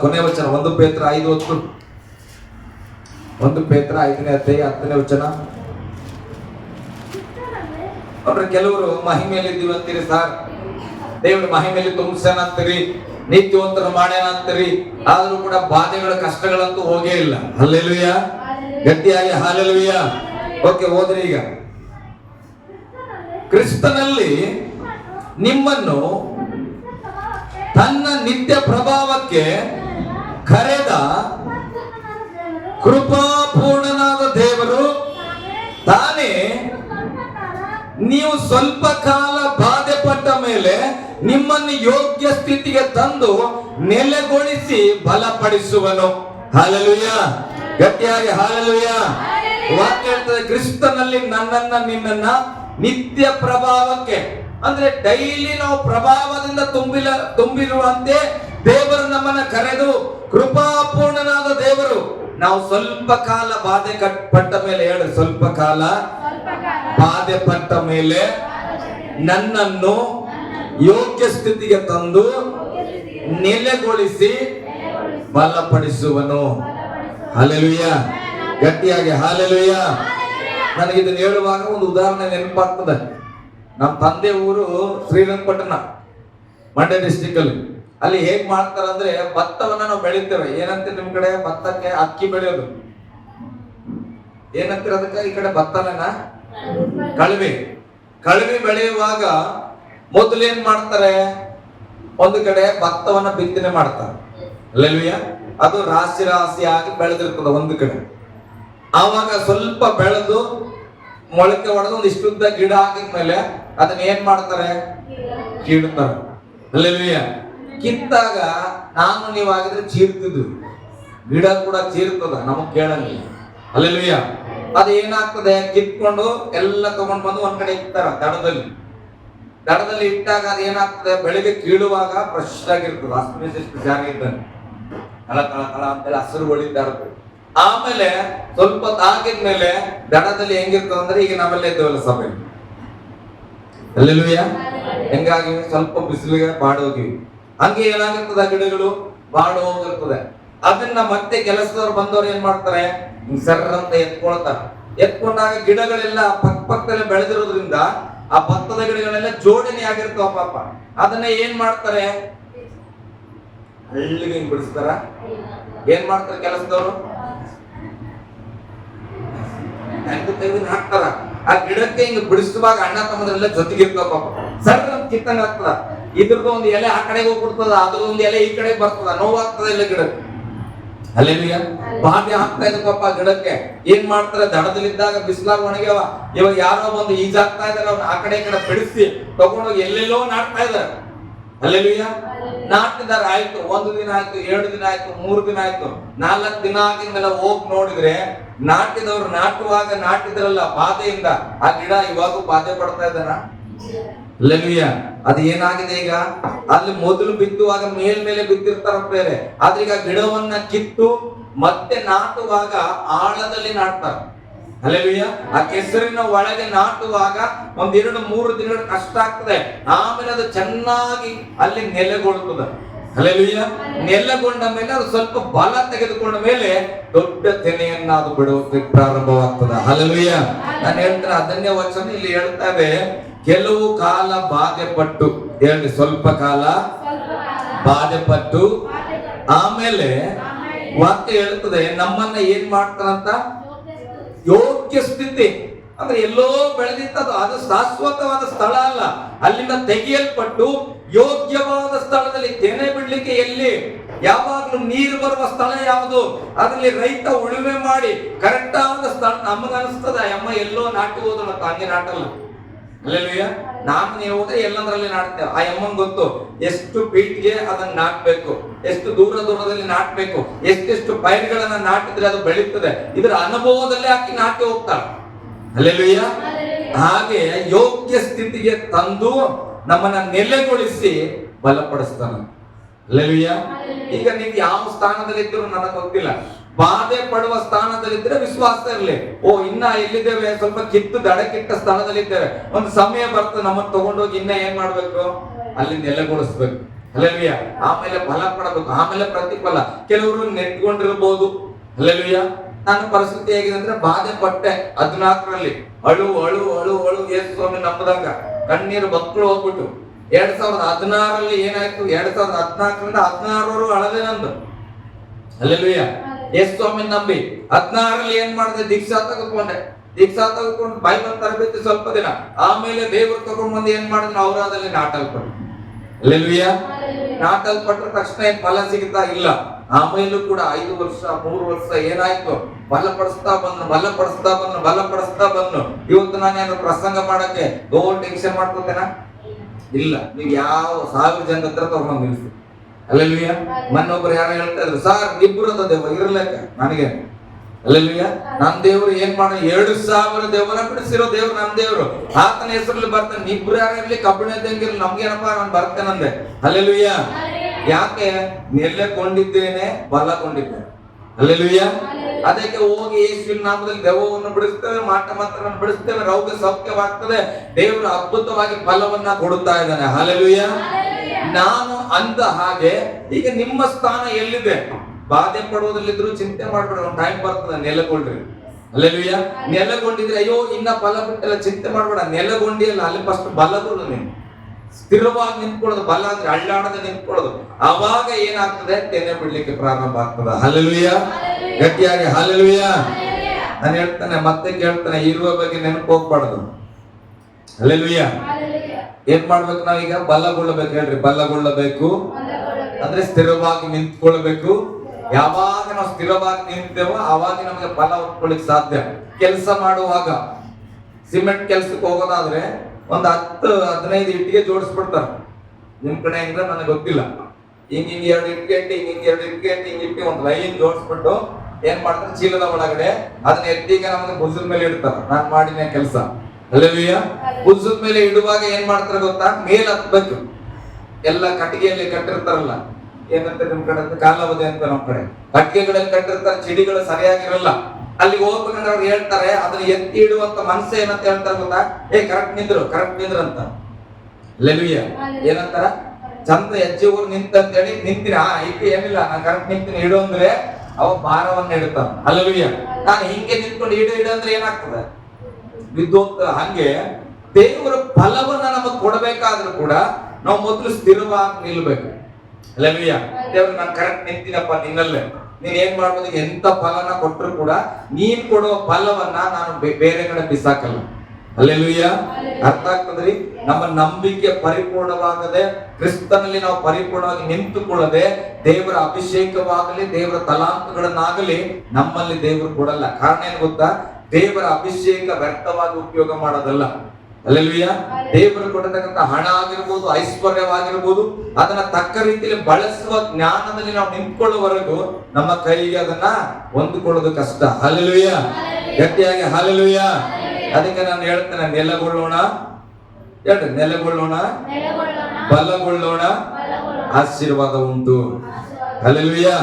ಕೊನೆ ವಚನ, ಒಂದು ಪೇತ್ರ ಐದು ಹೊತ್ತು. ಒಂದು ಪೇತ್ರ ಐದನೇ ಅಧ್ಯಾಯ ಹತ್ತನೇ ವಚನ. ಅವ್ರ ಕೆಲವರು ಮಹಿಮೆಯಲ್ಲಿ ಇದ್ದೀವಿ ಅಂತೀರಿ ಸರ್. ದೇವ್ರ ಮಹಿಮೆಯಲ್ಲಿ ತುಂಬಿಸ್ಯಾನ ಅಂತೀರಿ ನಿತ್ಯವಂತರ ಮಾಡ್ಯಾನ ಅಂತೀರಿ ಆದ್ರೂ ಕೂಡ ಬಾಧೆಗಳ, ಕಷ್ಟಗಳಂತೂ ಹೋಗೇ ಇಲ್ಲ. ಅಲ್ಲೆಲ್ವಿಯ ಗಟ್ಟಿಯಾಗಿ ಹಾಲೆಲುಯ್ಯ ಓಕೆ, ಹೋದ್ರಿ ಈಗ. ಕ್ರಿಸ್ತನಲ್ಲಿ ನಿಮ್ಮನ್ನು ತನ್ನ ನಿತ್ಯ ಪ್ರಭಾವಕ್ಕೆ ಕರೆದ ಕೃಪಾಪೂರ್ಣನಾದ ದೇವರು ತಾನೇ ನೀವು ಸ್ವಲ್ಪ ಕಾಲ ಬಾಧೆ ಪಟ್ಟ ಮೇಲೆ ನಿಮ್ಮನ್ನು ಯೋಗ್ಯ ಸ್ಥಿತಿಗೆ ತಂದು ನೆಲೆಗೊಳಿಸಿ ಬಲಪಡಿಸುವನು. ಹಾಲಲುಯ್ಯ. ಗಟ್ಟಿಯಾಗಿ ಹಾಲಲುಯ್ಯ. ವಾಕ್ಯ ಹೇಳ್ತದೆ, ಕ್ರಿಸ್ತನಲ್ಲಿ ನನ್ನನ್ನ ನಿನ್ನನ್ನ ನಿತ್ಯ ಪ್ರಭಾವಕ್ಕೆ, ಅಂದ್ರೆ ಡೈಲಿ ನಾವು ಪ್ರಭಾವದಿಂದ ತುಂಬಿಲ ತುಂಬಿರುವಂತೆ ದೇವರು ನಮ್ಮನ್ನ ಕರೆದು ಕೃಪಾಪೂರ್ಣನಾದ ದೇವರು. ನಾವು ಸ್ವಲ್ಪ ಕಾಲ ಬಾಧೆ ಪಟ್ಟ ಮೇಲೆ ಹೇಳಿ, ಸ್ವಲ್ಪ ಕಾಲ ಬಾಧೆ ಪಟ್ಟ ಮೇಲೆ ನನ್ನನ್ನು ಯೋಗ್ಯ ಸ್ಥಿತಿಗೆ ತಂದು ನೆಲೆಗೊಳಿಸಿ ಬಲಪಡಿಸುವನು. ಹಾಲೆಲುಯ್ಯ ಗಟ್ಟಿಯಾಗಿ ಹಾಲೆಲುಯ್ಯ ನನಗೆ ಇದನ್ನು ಹೇಳುವಾಗ ಒಂದು ಉದಾಹರಣೆ ನೆನಪಾಗ್ತದೆ. ನಮ್ಮ ತಂದೆ ಊರು ಶ್ರೀರಂಗಪಟ್ಟಣ, ಮಂಡ್ಯ ಡಿಸ್ಟಿಕ್ ಅಲ್ಲಿ. ಅಲ್ಲಿ ಹೇಗ್ ಮಾಡ್ತಾರಂದ್ರೆ ಭತ್ತವನ್ನ ನಾವು ಬೆಳಿತೇವೆ. ಏನಂತ ನಿಮ್ ಕಡೆ? ಭತ್ತಕ್ಕೆ ಅಕ್ಕಿ ಬೆಳೆಯೋದು. ಏನಂತೀರ ಅದಕ್ಕೆ ಈ ಕಡೆ ಭತ್ತನ ಕಳವಿ. ಕಳವಿ ಬೆಳೆಯುವಾಗ ಮೊದಲು ಏನ್ ಮಾಡ್ತಾರೆ? ಒಂದು ಕಡೆ ಭತ್ತವನ್ನ ಬಿತ್ತನೆ ಮಾಡ್ತಾರೆ. ಅಲ್ಲೆಲ್ವಿಯ? ಅದು ರಾಶಿ ರಾಶಿಯಾಗಿ ಬೆಳೆದಿರ್ತದೆ ಒಂದು ಕಡೆ. ಆವಾಗ ಸ್ವಲ್ಪ ಬೆಳೆದು ಮೊಳಕೆ ಒಡೆದು ಒಂದು ಇಷ್ಟುದ್ದ ಗಿಡ ಹಾಕಿದ್ಮೇಲೆ ಅದನ್ನ ಏನ್ ಮಾಡ್ತಾರೆ? ಕೀಡ್ತಾರೆ ಅಲ್ಲೆಲ್ವಿಯ? ಕಿತ್ತಾಗ ನಾನು ನೀವಾಗಿದ್ರೆ ಚೀರ್ತಿದ್ವಿ ಗಿಡ ಕೂಡ ಚೀರ್ತದ ನಮಗ್ ಕೇಳಂಗಿಲ್ಲ. ಅಲ್ಲೆಲ್ವಿಯ ಅದು ಏನಾಗ್ತದೆ? ಕಿತ್ಕೊಂಡು ಎಲ್ಲ ತಗೊಂಡ್ ಬಂದು ಒಂದ್ ಕಡೆ ಇಕ್ತಾರ ದಡದಲ್ಲಿ. ದಡದಲ್ಲಿ ಇಟ್ಟಾಗ ಅದು ಏನಾಗ್ತದೆ? ಬೆಳಿಗ್ಗೆ ಕೀಳುವಾಗ ಫ್ರೆಶ್ ಆಗಿರ್ತದೆ ಅಷ್ಟು ಎಷ್ಟು ಜಾಗ ಇದ್ದಾನೆ ಕಳ ಕಳ ಕಳ ಅಂತೇಳಿ ಹಸಿರು ಇರ್ತದೆ ಆಮೇಲೆ ಸ್ವಲ್ಪ ತಾಗಿದ್ಮೇಲೆ ದಡದಲ್ಲಿ ಹೆಂಗಿರ್ತದೆ ಅಂದ್ರೆ ಈಗ ನಾವೆಲ್ಲ ಇದ್ದೇವಲ್ಲ ಸಭೆ. ಅಲ್ಲೆಲ್ವಿಯ ಹೆಂಗಾಗಿ? ಸ್ವಲ್ಪ ಬಿಸಿಲಿಗೆ ಬಾಡೋಗಿವಿ ಹಂಗೆ ಏನಾಗಿರ್ತದೆ ಗಿಡಗಳು? ಬಾಡು ಹೋಗಿರ್ತದೆ. ಅದನ್ನ ಮತ್ತೆ ಕೆಲಸದವ್ರು ಬಂದವರು ಏನ್ ಮಾಡ್ತಾರೆ? ಸರ್ರ ಅಂತ ಎತ್ಕೊಳ್ತಾರೆ. ಎತ್ಕೊಂಡಾಗ ಗಿಡಗಳೆಲ್ಲ ಪಕ್ಕ ಪಕ್ಕದಲ್ಲಿ ಬೆಳೆದಿರೋದ್ರಿಂದ ಆ ಭತ್ತದ ಗಿಡಗಳೆಲ್ಲ ಜೋಡಣೆ ಆಗಿರ್ತಾವ ಪಾಪ. ಅದನ್ನ ಏನ್ ಮಾಡ್ತಾರೆ? ಹಳ್ಳಿಗೆ ಹಿಂಗ್ ಬಿಡಿಸ್ತಾರ? ಏನ್ ಮಾಡ್ತಾರೆ ಕೆಲಸದವರು? ಹಾಕ್ತಾರ. ಆ ಗಿಡಕ್ಕೆ ಹಿಂಗ್ ಬಿಡಿಸುವಾಗ ಅಣ್ಣ ತಮ್ಮದ್ರೆಲ್ಲ ಜೊತೆಗೆ ಇರ್ತಾವ ಪಾಪ. ಸರ್ ನಮ್ ಕಿತ್ತಂಗ ಆಗ್ತದ. ಇದ್ರದ್ದು ಒಂದು ಎಲೆ ಆ ಕಡೆಗೆ ಹೋಗ್ಬಿಡ್ತದ ಅದ್ರ ಒಂದು ಎಲೆ ಈ ಕಡೆಗೆ ಬರ್ತದ ನೋವಾಗ್ತದ ಇಲ್ಲ ಗಿಡಕ್ಕೆ? ಅಲ್ಲೇಲಿಯ ಬಾಧ್ಯ ಆಗ್ತಾ ಇದಪ್ಪ ಪಾಪ ಗಿಡಕ್ಕೆ. ಏನ್ ಮಾಡ್ತಾರೆ? ದಡದಲ್ಲಿದ್ದಾಗ ಬಿಸಿಲಾಗ ಒಣಗ್ಯವ. ಇವಾಗ ಯಾರೋ ಬಂದು ಈಜಾಗ್ತಾ ಇದಾರೆ ಅವ್ನ ಆ ಕಡೆ ಈ ಕಡೆ ಬಿಡಿಸಿ ತಗೊಂಡೋಗಿ ಎಲ್ಲೆಲ್ಲೋ ನಾಟ್ತಾ ಇದಾರೆ. ಅಲ್ಲೆಲಿಯ ನಾಟಿದಾರ ಆಯ್ತು. ಒಂದು ದಿನ ಆಯ್ತು ಎರಡು ದಿನ ಆಯ್ತು ಮೂರು ದಿನ ಆಯ್ತು. ನಾಲ್ಕು ದಿನ ಆಗಿದ್ಮೇಲೆ ಹೋಗ್ ನೋಡಿದ್ರೆ ನಾಟಿದವ್ರು ನಾಟುವಾಗ ನಾಟಿದ್ರಲ್ಲ ಬಾಧೆಯಿಂದ ಆ ಗಿಡ ಇವಾಗೂ ಬಾಧೆ ಪಡ್ತಾ ಇದ್ದಾರ ಲೆಲುಯ್ಯ ಅದು ಏನಾಗಿದೆ ಈಗ? ಅಲ್ಲಿ ಮೊದಲು ಬಿತ್ತುವಾಗ ಮೇಲ್ಮೇಲೆ ಬಿತ್ತಿರ್ತಾರ ಬೇರೆ. ಆದ್ರೆ ಈಗ ಗಿಡವನ್ನ ಕಿತ್ತು ಮತ್ತೆ ನಾಟುವಾಗ ಆಳದಲ್ಲಿ ನಾಟ್ತಾರೆ. ಅಲ್ಲೆಲುಯ್ಯ ಆ ಕೆಸರಿನ ಒಳಗೆ ನಾಟುವಾಗ ಒಂದ್ ಎರಡು ಮೂರು ದಿನಗಳು ಕಷ್ಟ ಆಗ್ತದೆ. ಆಮೇಲೆ ಅದು ಚೆನ್ನಾಗಿ ಅಲ್ಲಿ ನೆಲೆಗೊಳ್ತದೆ. ಅಲ್ಲೆಲುಯ್ಯ ನೆಲೆಗೊಂಡ ಮೇಲೆ ಅದು ಸ್ವಲ್ಪ ಬಲ ತೆಗೆದುಕೊಂಡ ಮೇಲೆ ದೊಡ್ಡ ತೆನೆಯನ್ನ ಅದು ಬಿಡೋದಕ್ಕೆ ಪ್ರಾರಂಭವಾಗ್ತದೆ. ಅಲ್ಲೆಲುಯ್ಯ ನಾನು ಹೇಳ್ತೇನೆ, ಅದನ್ನೇ ವಚನ ಇಲ್ಲಿ ಹೇಳ್ತಾರೆ ಕೆಲವು ಕಾಲ ಬಾಧೆ ಪಟ್ಟು ಹೇಳಿ ಸ್ವಲ್ಪ ಕಾಲ ಬಾಧೆ ಪಟ್ಟು ಆಮೇಲೆ ವಾಕ್ಯ ಹೇಳ್ತದೆ ನಮ್ಮನ್ನ ಏನ್ ಮಾಡ್ತಾರಂತ? ಯೋಗ್ಯ ಸ್ಥಿತಿ. ಅಂದ್ರೆ ಎಲ್ಲೋ ಬೆಳೆದಿತ್ತದು, ಅದು ಶಾಶ್ವತವಾದ ಸ್ಥಳ ಅಲ್ಲ. ಅಲ್ಲಿಂದ ತೆಗೆಯಲ್ಪಟ್ಟು ಯೋಗ್ಯವಾದ ಸ್ಥಳದಲ್ಲಿ ತೆನೆ ಬಿಡ್ಲಿಕ್ಕೆ ಎಲ್ಲಿ? ಯಾವಾಗ್ಲೂ ನೀರು ಬರುವ ಸ್ಥಳ ಯಾವುದು? ಅದರಲ್ಲಿ ರೈತ ಉಳುಮೆ ಮಾಡಿ ಕರೆಕ್ಟ್ ಆದ ಸ್ಥಳ ನಮಗನಿಸ್ತದ ಅಮ್ಮ ಎಲ್ಲೋ ನಾಟಿ ಹೋದಳ ಹಂಗೆ ನಾಟಲ್ಲ. ಅಲ್ಲೆಲ್ಲೂಯ್ಯ ನಾನು ನೀವು ಹೋದ್ರೆ ಎಲ್ಲಂದ್ರಲ್ಲಿ ನಾಡ್ತೇವೆ ಆ ಎಮ್ಮನ್ ಗೊತ್ತು. ಎಷ್ಟು ಪೀಟ್ಗೆ ಅದನ್ನ ನಾಟ್ಬೇಕು. ಎಷ್ಟು ದೂರ ದೂರದಲ್ಲಿ ನಾಟ್ಬೇಕು. ಎಷ್ಟೆಷ್ಟು ಪೈರ್ಗಳನ್ನ ನಾಟಿದ್ರೆ ಅದು ಬೆಳೀತದೆ. ಇದರ ಅನುಭವದಲ್ಲೇ ಹಾಕಿ ನಾಟಿ ಹೋಗ್ತಾಳೆ. ಅಲ್ಲೇಲುಯ್ಯ. ಹಾಗೆ ಯೋಗ್ಯ ಸ್ಥಿತಿಗೆ ತಂದು ನಮ್ಮನ್ನ ನೆಲೆಗೊಳಿಸಿ ಬಲಪಡಿಸ್ತಾನ ಅಲ್ಲೇಲುಯ್ಯ. ಈಗ ನೀವು ಯಾವ ಸ್ಥಾನದಲ್ಲಿ ಇದ್ರು ನನಗೆ ಗೊತ್ತಿಲ್ಲ. ಬಾಧೆ ಪಡುವ ಸ್ಥಾನದಲ್ಲಿದ್ದರೆ ವಿಶ್ವಾಸ ಇರಲಿ. ಓ, ಇನ್ನ ಎಲ್ಲಿದ್ದೇವೆ? ಸ್ವಲ್ಪ ಕಿತ್ತು ದಡಕ್ಕಿಟ್ಟ ಸ್ಥಾನದಲ್ಲಿದ್ದೇವೆ. ಒಂದು ಸಮಯ ಬರ್ತದೆ, ನಮ್ಮನ್ನು ತಗೊಂಡೋಗಿ ಇನ್ನ ಏನ್ ಮಾಡ್ಬೇಕು? ಅಲ್ಲಿ ನೆಲೆಗೊಳಿಸ್ಬೇಕು ಅಲ್ಲಲ್ವಿಯ ಆಮೇಲೆ ಫಲ ಕೊಡಬೇಕು ಆಮೇಲೆ ಪ್ರತಿಫಲ. ಕೆಲವರು ನೆಟ್ಕೊಂಡಿರ್ಬೋದು. ಅಲ್ಲಲ್ವಿಯ ನನ್ನ ಪರಿಸ್ಥಿತಿ ಹೇಗಿದೆ ಅಂದ್ರೆ ಬಾಧೆ ಪಟ್ಟೆ ಹದಿನಾಲ್ಕರಲ್ಲಿ. ಅಳು ಅಳು ಅಳು ಅಳು, ಯೇಸು ಸ್ವಾಮಿ ನಂಬದಂಗ ಕಣ್ಣೀರು ಮಕ್ಕಳು ಹೋಗ್ಬಿಟ್ಟು. ಎರಡ್ ಸಾವಿರದ ಹದಿನಾರಲ್ಲಿ ಏನಾಯ್ತು? ಎರಡ್ ಸಾವಿರದ ಹದಿನಾಲ್ಕರಿಂದ ಹದಿನಾರವರು ಅಳದೆ ನಂದು. ಅಲ್ಲೆಲುಯ್ಯ ಸ್ವಾಮಿ ನಂಬಿ ಹದಿನಾರಲ್ಲಿ ಏನ್ ಮಾಡಿದೆ? ದೀಕ್ಷಾ ತೆಗೆದುಕೊಂಡೆ. ದೀಕ್ಷಾ ತೆಗೆದುಕೊಂಡು ಬೈಬಲ್ ತರಬೇತಿ ಸ್ವಲ್ಪ ದಿನ. ಆಮೇಲೆ ದೇವರು ತಗೊಂಡ್ ಬಂದು ಏನ್ ಮಾಡಿದ್ರು? ಅವರಾದಲ್ಲಿ ನಾಟಲ್ಪಟ್ಟು ನಾಟಲ್ ಪಟ್ಟ ತಕ್ಷಣ ಏನ್ ಫಲ ಸಿಗುತ್ತಾ ಇಲ್ಲ. ಆಮೇಲೂ ಕೂಡ ಐದು ವರ್ಷ ಮೂರು ವರ್ಷ ಏನಾಯ್ತು? ಬಲಪಡಿಸ್ತಾ ಬಂದು ಬಲಪಡಿಸ್ತಾ ಬಂದು ಬಲಪಡಿಸ್ತಾ ಬಂದು ಇವತ್ತು ನಾನೇನು ಪ್ರಸಂಗ ಮಾಡಕ್ಕೆ ದೊಡ್ಡ ಟೆನ್ಷನ್ ಮಾಡ್ಕೋತೇನ? ಇಲ್ಲ. ನೀವು ಯಾವ ಸಾವಿರ ಜನ ಹತ್ರ ತಗೊಂಡು ನಿಲ್ಸಿ ಅಲ್ಲೆಲುಯ್ಯ ಮನ್ನೊಬ್ರು ಯಾರು ಹೇಳ್ತಾ ಇದ್ರು ಸರ್ ಇಬ್ರು ಅದ ದೇವ ಇರ್ಲಕ್ಕ ನನಗೆ. ಅಲ್ಲಲ್ವಿಯ ನಮ್ ದೇವ್ರು ಏನ್ ಮಾಡ ಎರಡು ಸಾವಿರ ದೇವರ ಬಿಡಿಸಿರೋ ದೇವ್ರು ನಮ್ ದೇವ್ರು. ಆತನ ಹೆಸರಲ್ಲಿ ಬರ್ತಾನೆ. ಇಬ್ರು ಯಾರು ಇರ್ಲಿ ಕಬ್ಬಿಣ ನಮ್ಗೆ ನಮ್ಗೇನಪ್ಪ ನಾನು ಬರ್ತೇನಂದೆ ಅಲ್ಲಲ್ವಿಯ ಯಾಕೆ? ನೆಲ್ಲೆ ಕೊಂಡಿದ್ದೇನೆ ಬಲ ಕೊಂಡಿದ್ದೇನೆ. ಅಲ್ಲಲ್ವಿಯ ಅದಕ್ಕೆ ಹೋಗಿ ಯೇಸುವಿನ ನಾಮದಲ್ಲಿ ದೆವ್ವವನ್ನು ಬಿಡಿಸ್ತೇವೆ ಮಾಟ ಮಾತ್ರ ಬಿಡಿಸ್ತೇವೆ ರೋಗ ಸೌಖ್ಯವಾಗ್ತದೆ. ದೇವರು ಅದ್ಭುತವಾಗಿ ಫಲವನ್ನ ಕೊಡುತ್ತಾ ಇದ್ದಾನೆ. ಹಾಲೆಲುಯ್ಯ ನಾನು ಅಂದ ಹಾಗೆ ಈಗ ನಿಮ್ಮ ಸ್ಥಾನ ಎಲ್ಲಿದೆ? ಬಾಧೆ ಪಡುವುದಲ್ಲಿದ್ರು ಚಿಂತೆ ಮಾಡ್ಬೇಡ ಒಂದು ಟೈಮ್ ಬರ್ತದೆ ನೆಲಗೊಂಡ್ರಿ. ಅಲ್ಲೆಲುಯ್ಯ? ನೆಲಗೊಂಡಿದ್ರೆ ಅಯ್ಯೋ ಇನ್ನ ಬಲ ಬಿಟ್ಟೆಲ್ಲ ಚಿಂತೆ ಮಾಡ್ಬೇಡ ನೆಲೆಗೊಂಡಿಯಲ್ಲ ಅಲ್ಲಿ ಫಸ್ಟ್ ಬಲಗೊಳ್ಳು ನೀನು. ಸ್ಥಿರವಾಗಿ ನಿಂತ್ಕೊಳ್ಳೋದು ಬಲ ಅಂದ್ರೆ ಅಳ್ಳಾಡದೆ ನಿಂತ್ಕೊಳ್ಳೋದು. ಅವಾಗ ಏನಾಗ್ತದೆ? ತೆನೆ ಬಿಡ್ಲಿಕ್ಕೆ ಪ್ರಾರಂಭ ಆಗ್ತದೆ. ಹಲಲುಯ್ಯ ಗಟ್ಟಿಯಾಗಿ ಹಲಲುಯ್ಯ ನಾನು ಹೇಳ್ತಾನೆ ಮತ್ತೆ ಕೇಳ್ತಾನೆ ಇರುವ ಬಗ್ಗೆ ನೆನಪು ಹೋಗ್ಬಾರ್ದು. ಹಲ್ಲೆಲುಯ್ಯ ಏನ್ ಮಾಡ್ಬೇಕು ನಾವೀಗ? ಬಲ್ಲಗೊಳ್ಳಬೇಕು. ಹೇಳ್ರಿ ಬಲ್ಲಗೊಳ್ಳಬೇಕು. ಅಂದ್ರೆ ಸ್ಥಿರವಾಗಿ ನಿಂತ್ಕೊಳ್ಬೇಕು. ಯಾವಾಗ ನಾವು ಸ್ಥಿರವಾಗಿ ನಿಂತೇವೋ ಅವಾಗ ನಮಗೆ ಬಲ ಹೊತ್ಕೊಳ್ಳಿಕ್ ಸಾಧ್ಯ. ಕೆಲಸ ಮಾಡುವಾಗ ಸಿಮೆಂಟ್ ಕೆಲ್ಸಕ್ಕೆ ಹೋಗೋದಾದ್ರೆ ಒಂದ್ ಹತ್ತು ಹದಿನೈದು ಇಟ್ಟಿಗೆ ಜೋಡಿಸ್ಬಿಡ್ತಾರೆ. ನಿಮ್ ಕಡೆ ಹೆಂಗ ನನಗೆ ಗೊತ್ತಿಲ್ಲ. ಹಿಂಗ್ ಹಿಂಗ್ ಎರಡು ಇಟ್ಟಿಗೆ ಇಟ್ಟು ಹಿಂಗ್ ಹಿಂಗ್ ಎರಡು ಇಟ್ಟಿಗೆ ಇಟ್ಟು ಹಿಂಗ್ ಇಟ್ಟು ಒಂದ್ ಲೈನ್ ಜೋಡಿಸ್ಬಿಟ್ಟು ಏನ್ ಮಾಡ್ತಾರೆ? ಚೀಲದ ಒಳಗಡೆ ಅದನ್ನ ಎತ್ತಿಗೆ ನಮ್ಗೆ ಭುಜದ ಮೇಲೆ ಇಡ್ತಾರ. ನಾನ್ ಮಾಡಿನ ಕೆಲಸ. ಅಲ್ಲೆಲುಯ್ಯ ಉಜ್ಜದ ಮೇಲೆ ಇಡುವಾಗ ಏನ್ ಮಾಡ್ತಾರೆ ಗೊತ್ತಾ? ಮೇಲ್ ಹತ್ಬೇಕು ಎಲ್ಲ ಕಟ್ಟಿಗೆಯಲ್ಲಿ ಕಟ್ಟಿರ್ತಾರಲ್ಲ. ಏನಂತ ನಿಮ್ ಕಡೆ? ಕಾಲಾವಧಿ ಅಂತ ನಮ್ ಕಡೆ. ಕಟ್ಟಿಗೆಗಳಲ್ಲಿ ಕಟ್ಟಿರ್ತಾರೆ ಚಿಡಿಗಳು ಸರಿಯಾಗಿರಲ್ಲ. ಅಲ್ಲಿ ಹೋಗ್ಬೇಕಂದ್ರೆ ಅವ್ರು ಹೇಳ್ತಾರೆ ಅದನ್ನ ಎತ್ತಿ ಇಡುವಂತ ಮನಸ್ಸು ಏನಂತ ಹೇಳ್ತಾರೆ ಗೊತ್ತಾ? ಏ ಕರೆಕ್ಟ್ ನಿಂದ್ರು ಕರೆಕ್ಟ್ ನಿಂದ್ರು ಅಂತ. ಲೆಲುಯ್ಯ ಏನಂತಾರ? ಚಂದ ಹೆಜ್ಜೆ ಊರು ನಿಂತಂತ ಹೇಳಿ ಆ ಈಗ ಏನಿಲ್ಲ ನಾನು ಕರೆಕ್ಟ್ ನಿಂತೀನಿ ಇಡು ಅಂದ್ರೆ ಅವ ಭಾರವನ್ನ ಇಡ್ತಾನ. ಅಲ್ಲವಿಯ ನಾನು ಹಿಂಗೆ ನಿಂತ್ಕೊಂಡು ಇಡು ಇಡು ಅಂದ್ರೆ ಏನಾಗ್ತದೆ? ವಿದ್ಯುತ್ ಹಂಗೆ ದೇವರ ಫಲವನ್ನ ನಮಗ್ ಕೊಡಬೇಕಾದ್ರೂ ಕೂಡ ನಾವು ಮೊದಲು ಸ್ಥಿರವಾಗಿ ನಿಲ್ಬೇಕು. ಅಲ್ಲಲ್ವಿಯ ದೇವ್ರ ನಾನು ಕರೆಕ್ಟ್ ನಿಂತೀನಪ್ಪ ನಿನ್ನಲ್ಲೇ. ನೀನ್ ಏನ್ ಮಾಡ್ಬೋದು ಎಂತ ಫಲನ ಕೊಟ್ಟರು ಕೂಡ ನೀನ್ ಕೊಡುವ ಫಲವನ್ನ ನಾನು ಬೇರೆ ಕಡೆ ಬಿಸಾಕಲ್ಲ. ಅಲ್ಲೆಲುಯ್ಯ ಅರ್ಥ ಆಗ್ತದ್ರಿ? ನಮ್ಮ ನಂಬಿಕೆ ಪರಿಪೂರ್ಣವಾಗದೆ ಕ್ರಿಸ್ತನಲ್ಲಿ ನಾವು ಪರಿಪೂರ್ಣವಾಗಿ ನಿಂತುಕೊಳ್ಳದೆ ದೇವರ ಅಭಿಷೇಕವಾಗಲಿ ದೇವರ ತಲಾಂತಗಳನ್ನಾಗಲಿ ನಮ್ಮಲ್ಲಿ ದೇವರು ಕೊಡಲ್ಲ. ಕಾರಣ ಏನ್ ಗೊತ್ತಾ? ದೇವರ ಅಭಿಷೇಕ ವ್ಯರ್ಥವಾಗಿ ಉಪಯೋಗ ಮಾಡೋದಲ್ಲ. ಅಲ್ಲಲ್ವಿಯ ದೇವರು ಕೊಟ್ಟತಕ್ಕಂಥ ಹಣ ಆಗಿರ್ಬೋದು ಐಶ್ವರ್ಯವಾಗಿರ್ಬೋದು ಅದನ್ನ ತಕ್ಕ ರೀತಿಯಲ್ಲಿ ಬಳಸುವ ಜ್ಞಾನದಲ್ಲಿ ನಾವು ನಿಂತ್ಕೊಳ್ಳುವವರೆಗೂ ನಮ್ಮ ಕೈಗೆ ಅದನ್ನ ಹೊಂದಿಕೊಳ್ಳೋದು ಕಷ್ಟ. ಅಲ್ಲಲ್ವಿಯ ಗಟ್ಟಿಯಾಗಿ ಹಾಲಲ್ವಿಯ ಅದಕ್ಕೆ ನಾನು ಹೇಳ್ತೇನೆ ನೆಲಗೊಳ್ಳೋಣ. ಹೇಳ್ರಿ ನೆಲೆಗೊಳ್ಳೋಣ. ಬಲಗೊಳ್ಳೋಣ. ಆಶೀರ್ವಾದ ಉಂಟು. ಹಾಲೆಲುಯ್ಯ